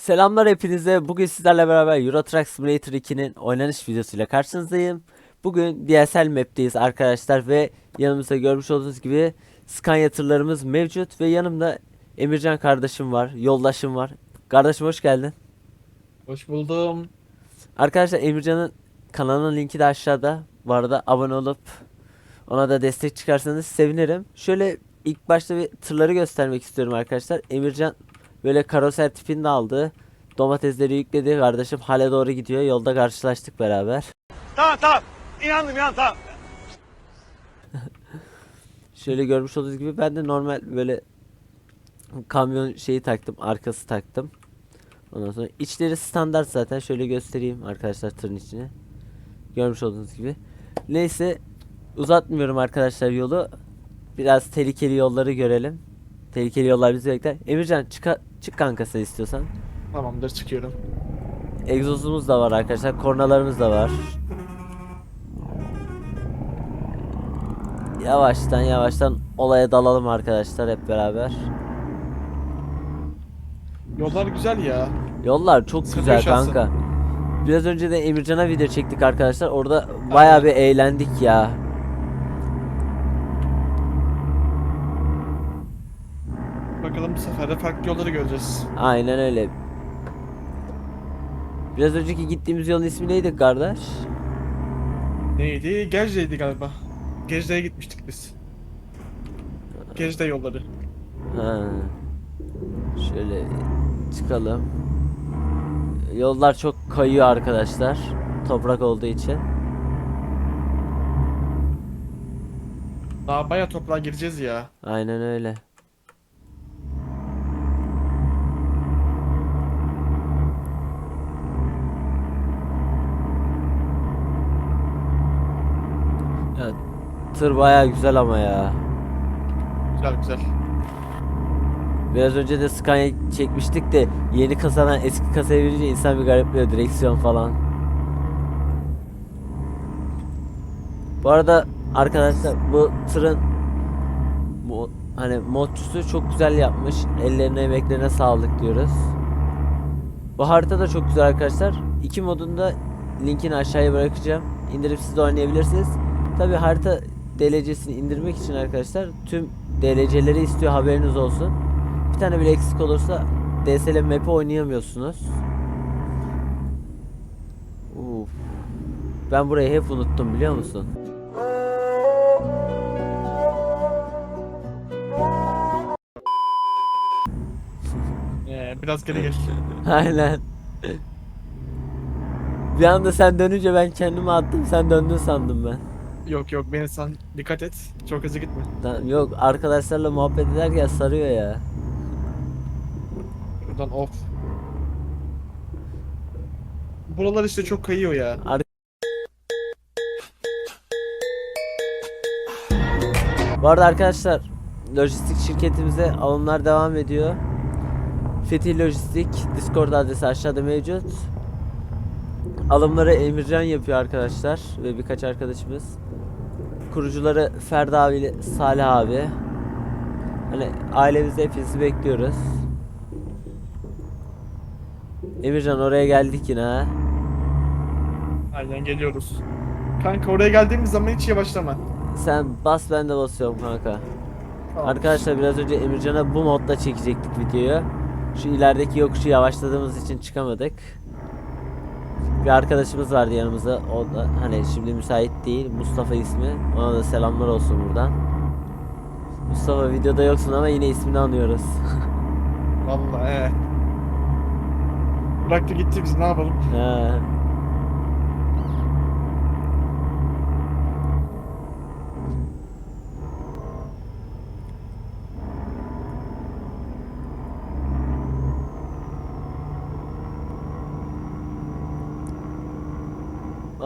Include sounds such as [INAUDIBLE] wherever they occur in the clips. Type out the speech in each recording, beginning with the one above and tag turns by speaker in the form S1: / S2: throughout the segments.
S1: Selamlar hepinize. Bugün sizlerle beraber Euro Truck Simulator 2'nin oynanış videosuyla karşınızdayım. Bugün DSL map'teyiz arkadaşlar ve yanımızda görmüş olduğunuz gibi Scania tırlarımız mevcut ve yanımda Emircan kardeşim var, yoldaşım var. Kardeşim hoş geldin.
S2: Hoş buldum.
S1: Arkadaşlar Emircan'ın kanalının linki de aşağıda. Bu arada abone olup ona da destek çıkarsanız sevinirim. Şöyle ilk başta bir tırları göstermek istiyorum arkadaşlar. Emircan böyle karoser tipinde aldı. Domatesleri yükledi. Kardeşim hale doğru gidiyor. Yolda karşılaştık beraber.
S3: Tamam tamam. İnandım inan tamam. [LAUGHS]
S1: Şöyle görmüş olduğunuz gibi ben de normal böyle kamyon şeyi taktım. Arkası taktım. Ondan sonra içleri standart zaten. Şöyle göstereyim arkadaşlar tırın içini. Görmüş olduğunuz gibi. Neyse uzatmıyorum arkadaşlar yolu. Biraz tehlikeli yolları görelim. Tehlikeli yollar bizi bekler. Emircan çık çık kankası istiyorsan.
S2: Tamamdır çıkıyorum.
S1: Egzozumuz da var arkadaşlar. Kornalarımız da var. Yavaştan yavaştan olaya dalalım arkadaşlar hep beraber.
S2: Yollar güzel ya.
S1: Yollar çok
S2: Sıfır
S1: güzel
S2: şahsı.
S1: kanka. Biraz önce de Emircan'a video çektik arkadaşlar. Orada bayağı bir eğlendik ya.
S2: Bakalım bu sefer de farklı yolları göreceğiz.
S1: Aynen öyle. Biraz önceki gittiğimiz yolun ismi neydi kardeş?
S2: Neydi? Gerce'ydi galiba. Gerce'ye gitmiştik biz. Gerce yolları.
S1: Ha. Şöyle çıkalım. Yollar çok kayıyor arkadaşlar. Toprak olduğu için.
S2: Daha baya toprağa gireceğiz ya.
S1: Aynen öyle. Ya, tır bayağı güzel ama ya.
S2: Güzel güzel.
S1: Biraz önce de Scania çekmiştik de yeni kasadan eski kasaya binince insan bir garipliyor direksiyon falan. Bu arada arkadaşlar bu tırın bu hani modcusu çok güzel yapmış. Ellerine emeklerine sağlık diyoruz. Bu harita da çok güzel arkadaşlar. İki modunda linkini aşağıya bırakacağım. İndirip siz de oynayabilirsiniz. Tabi harita DLC'sini indirmek için arkadaşlar tüm DLC'leri istiyor haberiniz olsun. Bir tane bile eksik olursa DSL map'i oynayamıyorsunuz. Uf. Ben burayı hep unuttum biliyor musun?
S2: Ee, biraz geri geç. [LAUGHS]
S1: Aynen. Bir anda sen dönünce ben kendimi attım sen döndün sandım ben.
S2: Yok yok beni sen dikkat et. Çok hızlı gitme.
S1: Tamam, yok arkadaşlarla muhabbet ederken sarıyor ya.
S2: Buradan off. Buralar işte çok kayıyor ya.
S1: Bu arada arkadaşlar lojistik şirketimize alımlar devam ediyor. Fethi Lojistik Discord adresi aşağıda mevcut. Alımları Emircan yapıyor arkadaşlar ve birkaç arkadaşımız. Kurucuları Ferdi abi ile Salih abi. Hani ailemizde hepinizi bekliyoruz. Emircan oraya geldik yine ha.
S2: Aynen geliyoruz. Kanka oraya geldiğimiz zaman hiç yavaşlama.
S1: Sen bas ben de basıyorum kanka.
S2: Tamam.
S1: Arkadaşlar biraz önce Emircan'a bu modda çekecektik videoyu. Şu ilerideki yokuşu yavaşladığımız için çıkamadık. Bir arkadaşımız vardı yanımızda. O da hani şimdi müsait değil. Mustafa ismi. Ona da selamlar olsun buradan. Mustafa videoda yoksun ama yine ismini anıyoruz.
S2: Vallahi evet. Bıraktı gitti biz ne yapalım?
S1: He.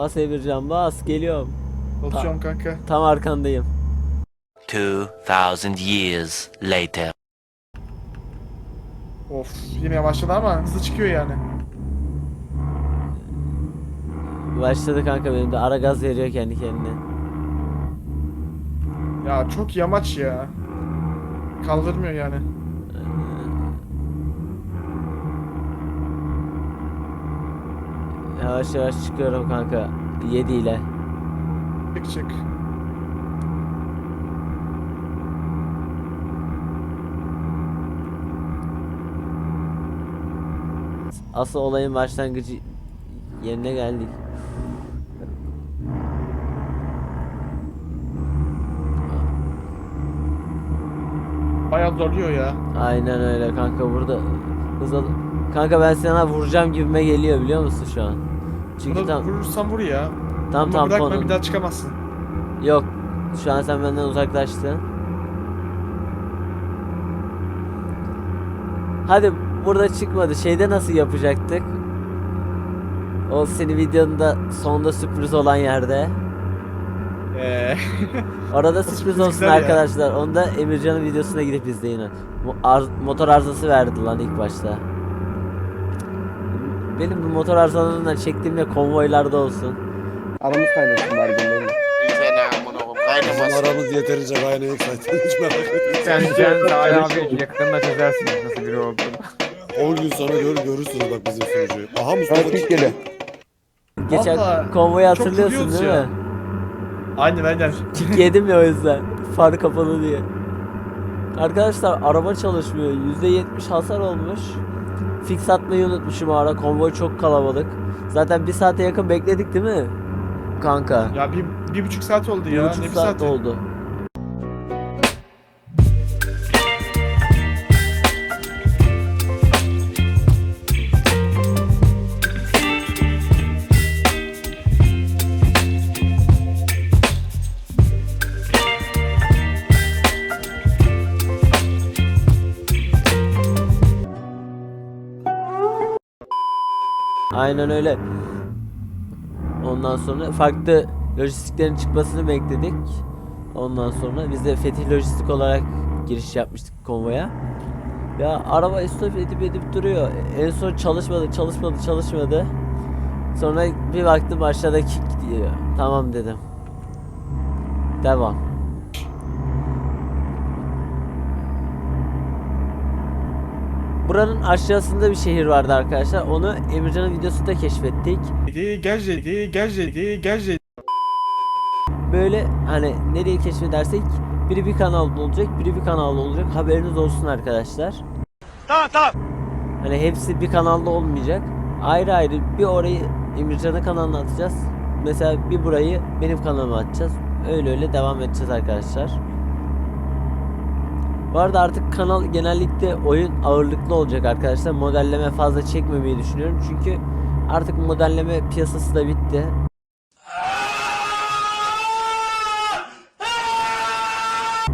S1: Bas Emircan bas geliyorum.
S2: Basıyorum kanka.
S1: Tam arkandayım.
S4: 2,000 years later.
S2: Of yine yavaşladı ama hızlı çıkıyor yani.
S1: Başladı kanka benim de ara gaz veriyor kendi kendine.
S2: Ya çok yamaç ya. Kaldırmıyor yani.
S1: Yavaş yavaş çıkıyorum kanka. 7 ile.
S2: Çık çık.
S1: Asıl olayın başlangıcı yerine geldik.
S2: Bayağı zorluyor ya.
S1: Aynen öyle kanka burada hız al- Kanka ben sana vuracağım gibime geliyor biliyor musun şu an? Çünkü
S2: Bunu
S1: tam
S2: vurursan vur ya.
S1: tam
S2: Ama bırakma
S1: tamponun.
S2: bir daha çıkamazsın.
S1: Yok. Şu an sen benden uzaklaştın. Hadi burada çıkmadı. Şeyde nasıl yapacaktık? O senin videonda sonda sürpriz olan yerde.
S2: Eee. [LAUGHS]
S1: Orada sürpriz olsun
S2: güzel ya.
S1: arkadaşlar. Onu da Emircan'ın videosuna gidip izleyin. Mo- ar- motor arızası verdi lan ilk başta. Benim bu motor arızalarından çektiğimde konvoylarda olsun.
S4: Aramız kaynasın bari bunların.
S5: Sen amına koyayım
S6: Bizim
S5: kaynamasın.
S6: aramız yeterince kaynayıp zaten hiç merak etmeyin.
S7: Sen sen Ali abi yakında çözersiniz nasıl biri olduğunu.
S6: 10 gün sonra gör, görürsünüz bak bizim sunucuyu. Aha Mustafa
S4: Türk geliyor.
S1: Geçen
S2: Vallahi
S1: konvoyu
S2: çok
S1: hatırlıyorsun değil
S2: ya.
S1: mi?
S2: Aynen aynen.
S1: Kick yedim ya o yüzden. Far kapalı diye. Arkadaşlar araba çalışmıyor. %70 hasar olmuş. Fix atmayı unutmuşum ara. Konvoy çok kalabalık. Zaten bir saate yakın bekledik değil mi? Kanka.
S2: Ya bir, bir buçuk saat oldu
S1: bir
S2: ya.
S1: buçuk
S2: ne bir
S1: saat oldu. Aynen öyle. Ondan sonra farklı lojistiklerin çıkmasını bekledik. Ondan sonra biz de Fetih Lojistik olarak giriş yapmıştık konvoya. Ya araba stop edip edip duruyor. En son çalışmadı, çalışmadı, çalışmadı. Sonra bir baktım aşağıda kick diyor. Tamam dedim. Devam. Buranın aşağısında bir şehir vardı arkadaşlar. Onu Emircan'ın videosunda keşfettik.
S2: Gerçedi, gerçedi, gerçedi.
S1: Böyle hani nereye keşfedersek biri bir kanalda olacak, biri bir kanalda olacak. Haberiniz olsun arkadaşlar.
S3: Tamam tamam.
S1: Hani hepsi bir kanalda olmayacak. Ayrı ayrı bir orayı Emircan'ın kanalına atacağız. Mesela bir burayı benim kanalıma atacağız. Öyle öyle devam edeceğiz arkadaşlar. Bu arada artık kanal genellikle oyun ağırlıklı olacak arkadaşlar. Modelleme fazla çekmemeyi düşünüyorum. Çünkü artık modelleme piyasası da bitti.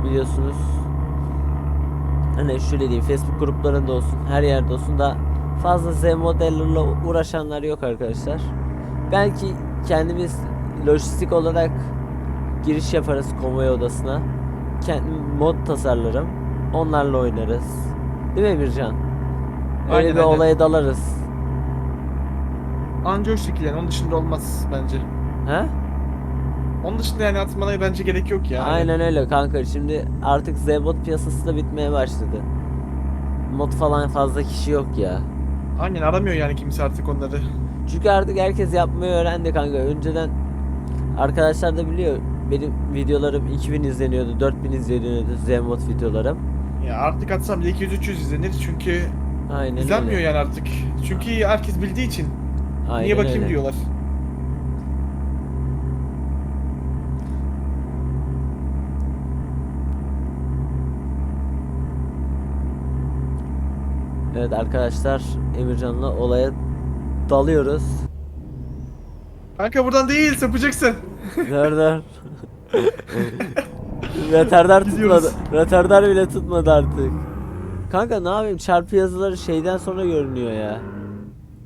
S1: Biliyorsunuz. Hani şöyle diyeyim Facebook gruplarında olsun her yerde olsun da fazla Z modellerle uğraşanlar yok arkadaşlar. Belki kendimiz lojistik olarak giriş yaparız konvoy odasına. Kendim mod tasarlarım. Onlarla oynarız. Değil mi Emircan? Öyle
S2: Aynen,
S1: bir
S2: aynen.
S1: olaya dalarız.
S2: Anca o şekilde. Onun dışında olmaz bence.
S1: He?
S2: Onun dışında yani atmana bence gerek yok ya.
S1: Aynen öyle kanka. Şimdi artık Z-Bot piyasası da bitmeye başladı. Mod falan fazla kişi yok ya.
S2: Aynen aramıyor yani kimse artık onları.
S1: Çünkü artık herkes yapmayı öğrendi kanka. Önceden arkadaşlar da biliyor. Benim videolarım 2000 izleniyordu, 4000 izleniyordu Z-Mod videolarım.
S2: Ya artık atsam bile 200-300 izlenir çünkü
S1: Aynen
S2: izlenmiyor
S1: öyle.
S2: yani artık. Çünkü herkes bildiği için.
S1: Aynen
S2: Niye bakayım
S1: öyle.
S2: diyorlar.
S1: Evet arkadaşlar Emircan'la olaya dalıyoruz.
S2: Kanka buradan değil sapacaksın.
S1: Dur dur. [LAUGHS] Retardar tutmadı. Retardar bile tutmadı artık. Kanka ne yapayım çarpı yazıları şeyden sonra görünüyor ya.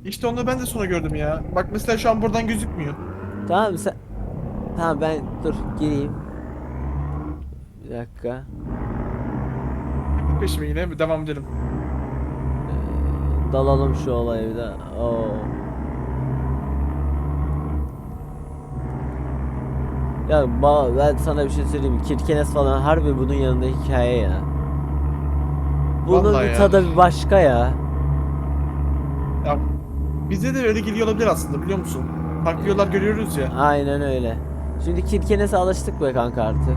S2: İşte onu ben de sonra gördüm ya. Bak mesela şu an buradan gözükmüyor.
S1: Tamam sen Tamam ben dur gireyim. Bir dakika.
S2: Peşime yine devam edelim.
S1: Dalalım şu olaya bir daha. Oo. Ya ben sana bir şey söyleyeyim. Kirkenes falan harbi bunun yanında hikaye ya. Bunun
S2: Vallahi
S1: bir
S2: ya.
S1: tadı bir başka ya.
S2: Ya Bizde de öyle gidiyor olabilir aslında biliyor musun? Farklı yollar görüyoruz ya.
S1: Aynen öyle. Şimdi Kirkenes'e alıştık be kanka artık.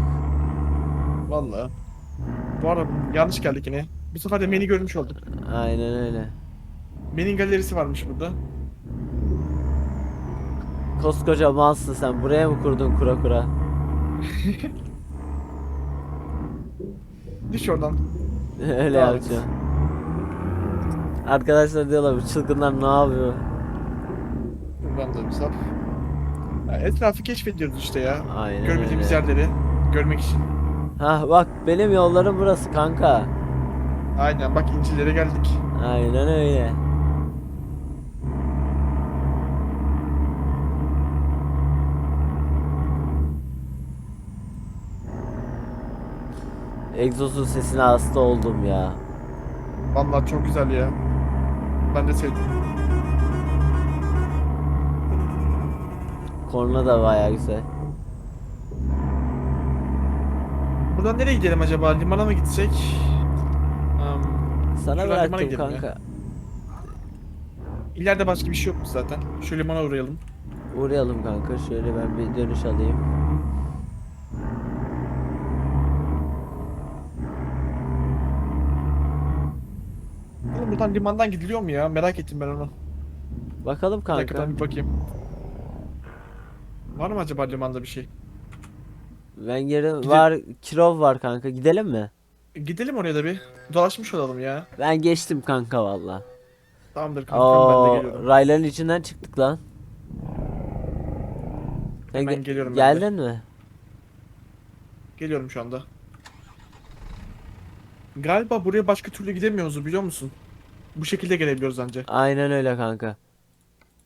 S2: Vallahi. Bu arada yanlış geldik yine. Bu sefer de Meni görmüş olduk.
S1: Aynen öyle.
S2: Meni'nin galerisi varmış burada.
S1: Koskoca malsın sen. Buraya mı kurdun kura kura? [LAUGHS]
S2: Düş oradan. [LAUGHS]
S1: öyle
S2: Devam et.
S1: yapacağım. Arkadaşlar diyorlar bu çılgınlar ne yapıyor?
S2: Buradan da bir sap. Ya etrafı keşfediyoruz işte ya.
S1: Aynen
S2: Görmediğimiz
S1: öyle.
S2: yerleri görmek için.
S1: Hah bak benim yollarım burası kanka.
S2: Aynen bak incilere geldik.
S1: Aynen öyle. Egzozun sesine hasta oldum ya.
S2: Vallahi çok güzel ya. Ben de sevdim.
S1: Korna da baya güzel.
S2: Buradan nereye gidelim acaba? Limana mı gitsek? Um,
S1: Sana
S2: Şuradan limana
S1: bıraktım
S2: gidelim ya.
S1: kanka.
S2: ileride başka bir şey yok mu zaten? Şu limana uğrayalım.
S1: Uğrayalım kanka. Şöyle ben bir dönüş alayım.
S2: Oğlum buradan limandan gidiliyor mu ya? Merak ettim ben onu.
S1: Bakalım
S2: Bir dakika
S1: kanka.
S2: ben bir bakayım. Var mı acaba limanda bir şey?
S1: Ben geri
S2: Gide-
S1: var Kirov var kanka. Gidelim mi?
S2: Gidelim oraya da bir. Dolaşmış olalım ya.
S1: Ben geçtim kanka valla.
S2: Tamamdır kankam ben de
S1: Oo,
S2: geliyorum.
S1: rayların içinden çıktık lan. Sen
S2: Ben
S1: ge-
S2: geliyorum ben de.
S1: Geldin mi?
S2: Geliyorum şu anda. Galiba buraya başka türlü gidemiyoruz biliyor musun? Bu şekilde gelebiliyoruz ancak.
S1: Aynen öyle kanka.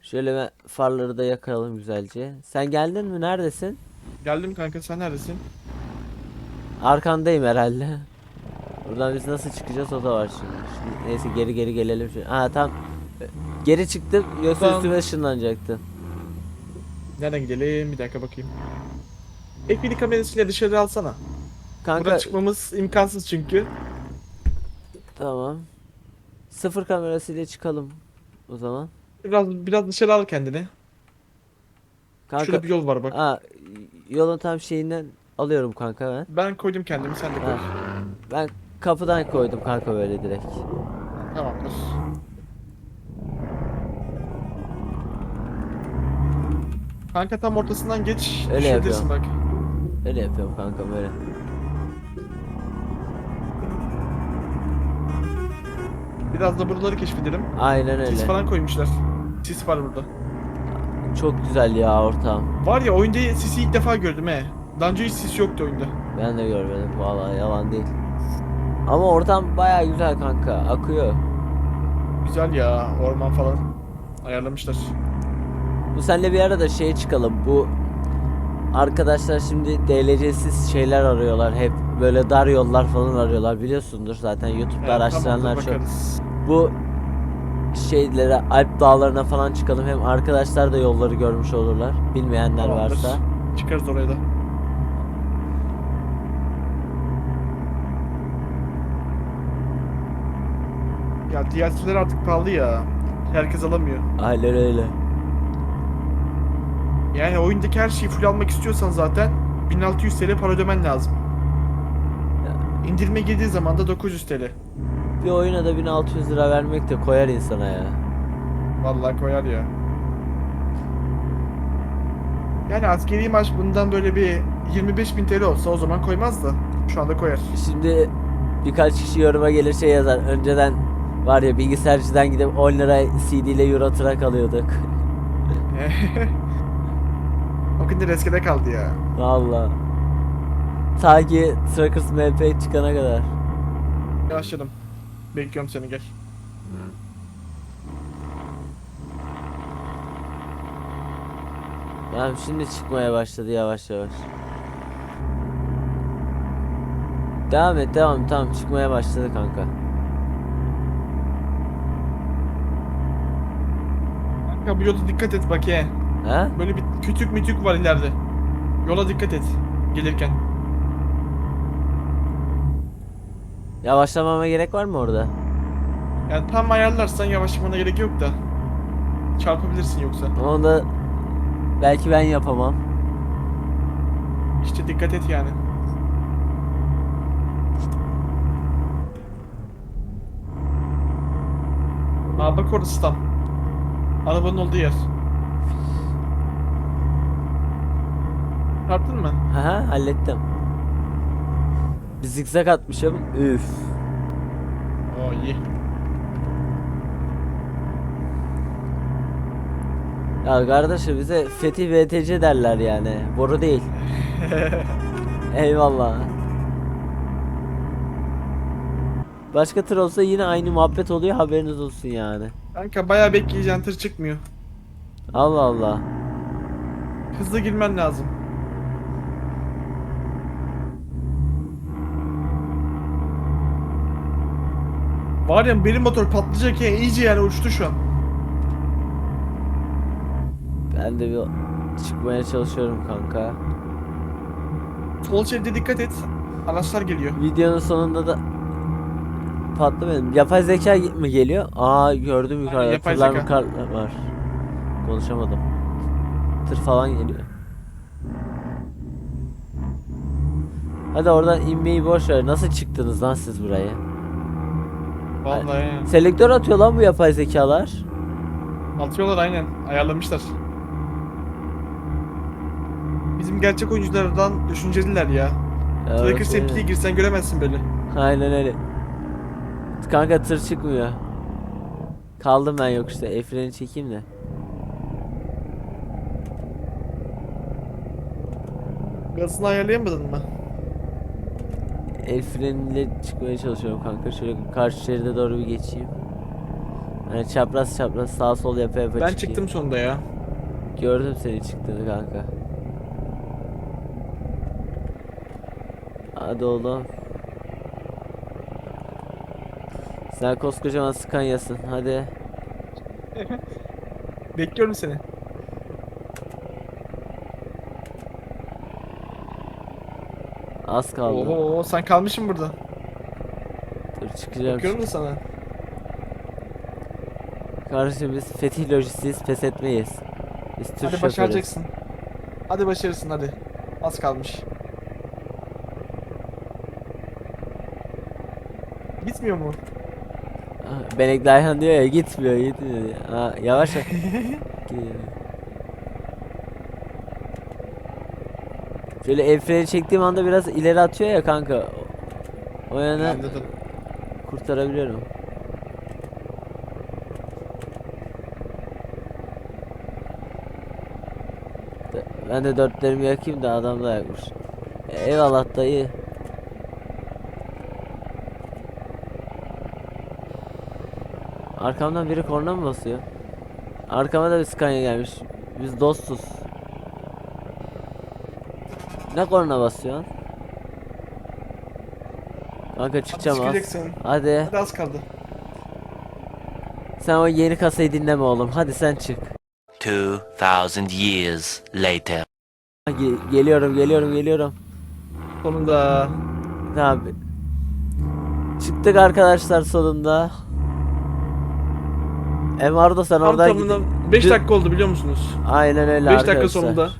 S1: Şöyle ben farları da yakalım güzelce. Sen geldin mi? Neredesin?
S2: Geldim kanka sen neredesin?
S1: Arkandayım herhalde. Buradan biz nasıl çıkacağız o da var şimdi. Şimdi neyse geri geri gelelim şimdi. Ha tam geri çıktım yoksa
S2: Tamam.
S1: üstüme ışınlanacaktı.
S2: Nereden gidelim? Bir dakika bakayım. F1 kamerasıyla dışarı alsana.
S1: Kanka
S2: Buradan çıkmamız imkansız çünkü.
S1: tamam. Sıfır kamerasıyla çıkalım o zaman.
S2: Biraz biraz dışarı al kendini.
S1: Kanka
S2: Şurada bir yol var bak.
S1: ha, yolun tam şeyinden alıyorum kanka ben.
S2: Ben koydum kendimi sen de koy.
S1: Ha. Ben kapıdan koydum kanka böyle direkt.
S2: Tamamdır. Kanka tam ortasından geç.
S1: Öyle
S2: düşebilirsin bak.
S1: Öyle yapıyorum kanka böyle.
S2: Biraz da buraları keşfedelim.
S1: Aynen öyle.
S2: Sis falan koymuşlar. Sis var burada.
S1: Çok güzel ya ortam.
S2: Var ya oyunda sisi ilk defa gördüm he. Daha önce hiç sis yoktu oyunda.
S1: Ben de görmedim vallahi yalan değil. Ama ortam baya güzel kanka. Akıyor.
S2: Güzel ya orman falan. Ayarlamışlar.
S1: Bu senle bir arada şeye çıkalım. Bu arkadaşlar şimdi DLC'siz şeyler arıyorlar. Hep böyle dar yollar falan arıyorlar. Biliyorsundur zaten YouTube'da
S2: Evet,
S1: araştıranlar çok.
S2: bakarız.
S1: Bu şeylere Alp dağlarına falan çıkalım. Hem arkadaşlar da yolları görmüş olurlar. Bilmeyenler
S2: Tamamdır.
S1: varsa.
S2: Çıkarız oraya da. Ya DLC'ler artık pahalı ya. Herkes alamıyor.
S1: Aynen öyle.
S2: Yani oyundaki her şeyi full almak istiyorsan zaten 1600 TL para ödemen lazım. İndirime girdiği zaman da 900 TL.
S1: Bir oyuna da 1600 lira vermek de koyar insana ya.
S2: Vallahi koyar ya. Yani askeri maaş bundan böyle bir 25.000 TL olsa o zaman koymaz da şu anda koyar.
S1: Şimdi birkaç kişi yoruma gelir şey yazar. Önceden var ya bilgisayarcıdan gidip 10 lira CD ile Euro Truck alıyorduk. [LAUGHS]
S2: o günler eskide kaldı ya.
S1: Valla. Ta ki Truckers MP çıkana kadar.
S2: Yavaşladım. Bekliyorum seni gel.
S1: Tamam şimdi çıkmaya başladı yavaş yavaş. Devam et devam tamam çıkmaya başladı kanka.
S2: Kanka bu yola dikkat et bak he.
S1: Ha?
S2: Böyle bir kütük mütük var ileride. Yola dikkat et. Gelirken.
S1: Yavaşlamama gerek var mı orada?
S2: Yani tam ayarlarsan yavaşlamana gerek yok da. Çarpabilirsin yoksa.
S1: Onu da belki ben yapamam.
S2: İşte dikkat et yani. Aa bak orası tam. Arabanın olduğu yer. Çarptın mı?
S1: Haha hallettim. Bir zikzak atmışım. Üf.
S2: Oo iyi.
S1: Ya kardeşim bize Fethi VTC derler yani. Boru değil. [LAUGHS] Eyvallah. Başka tır olsa yine aynı muhabbet oluyor haberiniz olsun yani.
S2: Kanka bayağı bekleyeceksin tır çıkmıyor.
S1: Allah Allah.
S2: Hızlı girmen lazım. Var ya benim motor patlayacak ya iyice yani uçtu şu an.
S1: Ben de bir çıkmaya çalışıyorum kanka.
S2: Sol şeride dikkat et. Araçlar geliyor.
S1: Videonun sonunda da patlamayalım. Yapay zeka mi geliyor? Aa gördüm yukarıda.
S2: yapay
S1: Tırlar
S2: zeka.
S1: mı kar var. Konuşamadım. Tır falan geliyor. Hadi oradan inmeyi boş ver. Nasıl çıktınız lan siz buraya?
S2: Vallahi ya.
S1: Selektör atıyor lan bu yapay zekalar.
S2: Atıyorlar aynen. Ayarlamışlar. Bizim gerçek oyunculardan düşünceliler ya.
S1: Ya
S2: Tracker septiye
S1: öyle.
S2: girsen göremezsin böyle.
S1: Aynen öyle. Kanka tır çıkmıyor. Kaldım ben yokuşta. El freni çekeyim de.
S2: Gazını ayarlayamadın mı?
S1: El freniyle çıkmaya çalışıyorum kanka. Şöyle karşı şeride doğru bir geçeyim. Hani çapraz çapraz sağ sol yapa yapa
S2: Ben
S1: çıkayım.
S2: çıktım sonunda ya.
S1: Gördüm seni çıktığını kanka. Hadi oğlum. Sen koskocaman Scania'sın. Hadi. [LAUGHS]
S2: Bekliyorum seni.
S1: Az kaldı.
S2: Oho sen kalmışsın burada.
S1: Dur çıkacağım.
S2: Bakıyorum da sana.
S1: Kardeşim biz Fetih Lojistiğiz pes etmeyiz. Biz Türk
S2: Hadi
S1: şoförüz.
S2: başaracaksın. Hadi başarırsın hadi. Az kalmış. Gitmiyor mu?
S1: Ah, Benekli Ayhan diyor ya gitmiyor gitmiyor. Ha, yavaş [LAUGHS] yavaş. Şöyle el freni çektiğim anda biraz ileri atıyor ya kanka. O yana
S2: Anladım.
S1: kurtarabiliyorum. Ben de dörtlerimi yakayım da adam da yakmış. Eyvallah dayı. Arkamdan biri korna mı basıyor? Arkama da bir Scania gelmiş. Biz dostuz. Ne korna basıyorsun? Kanka çıkacağım az.
S2: çıkacaksın.
S1: Hadi.
S2: Hadi az kaldı.
S1: Sen o yeni kasayı dinleme oğlum. Hadi sen çık.
S5: 2,000 years later.
S1: Ge- geliyorum, geliyorum, geliyorum.
S2: Sonunda.
S1: Tamam. Çıktık arkadaşlar sonunda. Emardo sen
S2: Tam
S1: oradan
S2: tamına
S1: gidip-
S2: 5
S1: Dü-
S2: dakika oldu biliyor musunuz?
S1: Aynen öyle
S2: 5 dakika
S1: arkadaşlar.
S2: sonunda.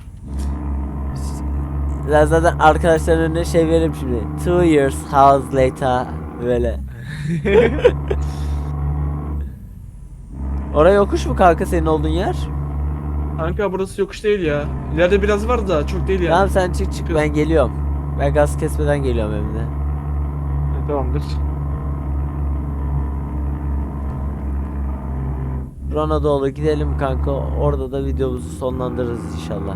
S1: Ben zaten arkadaşların önüne şey veririm şimdi. Two years house later böyle. [LAUGHS] Oraya yokuş mu kanka senin olduğun yer?
S2: Kanka burası yokuş değil ya. İleride biraz var da çok değil yani.
S1: Tamam sen çık çık ben geliyorum. Ben gaz kesmeden geliyorum de.
S2: Evet, tamamdır.
S1: Rona doğru gidelim kanka. Orada da videomuzu sonlandırırız inşallah.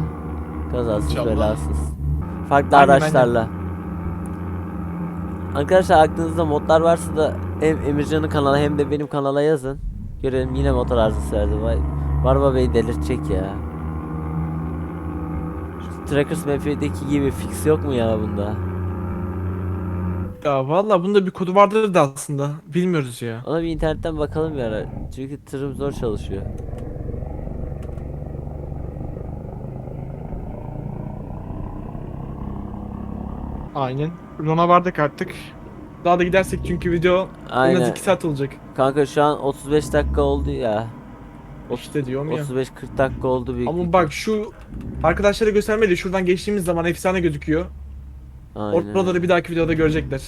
S1: Kazasız
S2: İnşallah.
S1: belasız. Farklı
S2: Aynen,
S1: araçlarla. Arkadaşlar aklınızda modlar varsa da hem Emircan'ın kanala hem de benim kanala yazın. Görelim yine motor arızası verdi. Vay. Barba Bey delirtecek ya. Şu Trackers MF'deki gibi fix yok mu ya bunda?
S2: Ya valla bunda bir kodu vardır da aslında. Bilmiyoruz ya.
S1: Ona bir internetten bakalım bir ara. Çünkü tırım zor çalışıyor.
S2: Aynen. Rona vardık artık. Daha da gidersek çünkü video en az
S1: Aynen.
S2: 2 saat olacak.
S1: Kanka şu an 35 dakika oldu ya.
S2: İşte diyorum ya.
S1: 35-40 dakika oldu büyük.
S2: Ama bak şu arkadaşlara göstermedi. Şuradan geçtiğimiz zaman efsane gözüküyor.
S1: Aynen.
S2: Oraları bir dahaki videoda görecekler.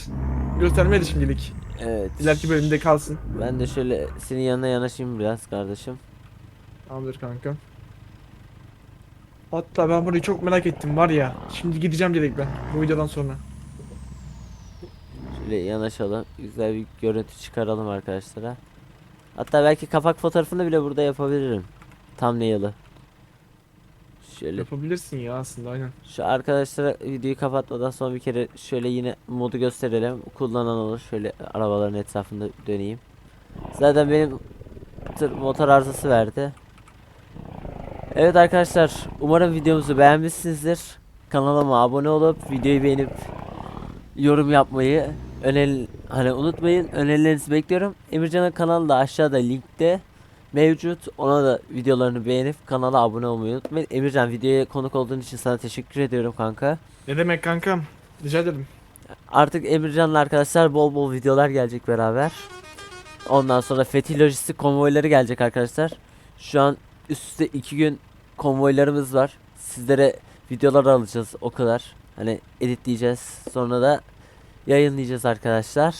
S2: Göstermedi şimdilik.
S1: Evet.
S2: İleriki bölümde kalsın.
S1: Ben de şöyle senin yanına yanaşayım biraz kardeşim.
S2: Tamamdır kanka. Hatta ben burayı çok merak ettim var ya. Şimdi gideceğim direkt ben bu videodan sonra.
S1: Şöyle yanaşalım. Güzel bir görüntü çıkaralım arkadaşlara. Hatta belki kapak fotoğrafını bile burada yapabilirim. Thumbnail'ı. Şöyle
S2: Yapabilirsin ya aslında aynen.
S1: şu arkadaşlara videoyu kapatmadan sonra bir kere şöyle yine modu gösterelim. Kullanan olur. Şöyle arabaların etrafında döneyim. Zaten benim tır motor arızası verdi. Evet arkadaşlar umarım videomuzu beğenmişsinizdir. Kanalıma abone olup videoyu beğenip yorum yapmayı öner hani unutmayın. Önerilerinizi bekliyorum. Emircan'ın kanalı da aşağıda linkte mevcut. Ona da videolarını beğenip kanala abone olmayı unutmayın. Emircan videoya konuk olduğun için sana teşekkür ediyorum kanka.
S2: Ne demek kankam? Rica ederim.
S1: Artık Emircan'la arkadaşlar bol bol videolar gelecek beraber. Ondan sonra Fethi Lojistik konvoyları gelecek arkadaşlar. Şu an üst üste iki gün konvoylarımız var. Sizlere videolar alacağız o kadar. Hani editleyeceğiz. Sonra da yayınlayacağız arkadaşlar.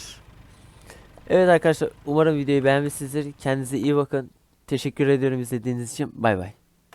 S1: Evet arkadaşlar umarım videoyu beğenmişsinizdir. Kendinize iyi bakın. Teşekkür ediyorum izlediğiniz için. Bay bay.